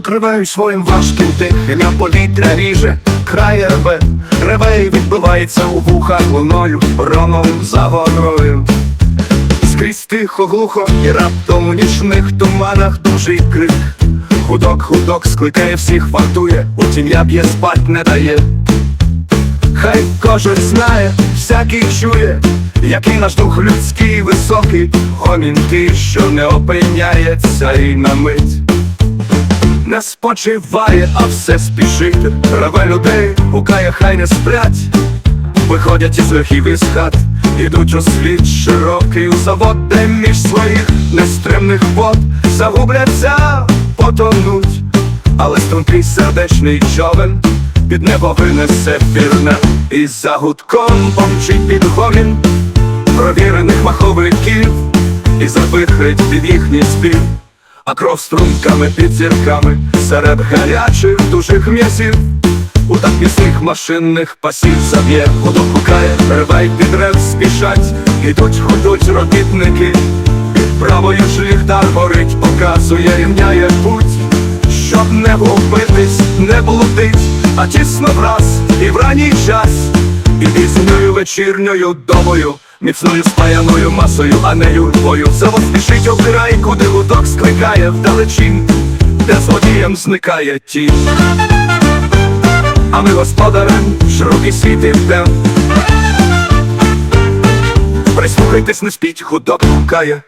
ревею своїм важким тихим, я повітря ріже, край реве, реве відбивається у вухах луною, ромом за горою. Скрізь тихо, глухо, і раптом у нічних туманах дужий крик. Худок, худок скликає всіх, вартує, у тім'я б'є спать не дає. Хай кожен знає, всякий чує, який наш дух людський високий, гомін ти, що не опиняється і на мить. Не спочиває, а все спішить, реве людей, гукає, хай не сплять. Виходять із лихів із хат, ідуть у світ широкий у завод, де між своїх нестримних вод. Загубляться, потонуть, але стрункий сердечний човен під небо винесе пірне, і за гудком помчить під гомін провірених маховиків, і завихрить під їхній спів, а кров струмками під зірками серед гарячих дужих м'язів. У так міцних машинних пасів заб'є, худо гукає, ревай під рев спішать, ідуть, ходуть робітники, під правою ж ліхтар горить, показує, рівняє путь, щоб не губитись, не блудить, а тісно враз і в ранній час, і пізньою вечірньою добою, міцною спаяною масою, а нею твою Все спішить обирай, куди гудок скликає. Вдалечінь, де злодієм зникає тінь. А ми господарем широкий світ і вдем Прислухайтесь, не спіть, худок гукає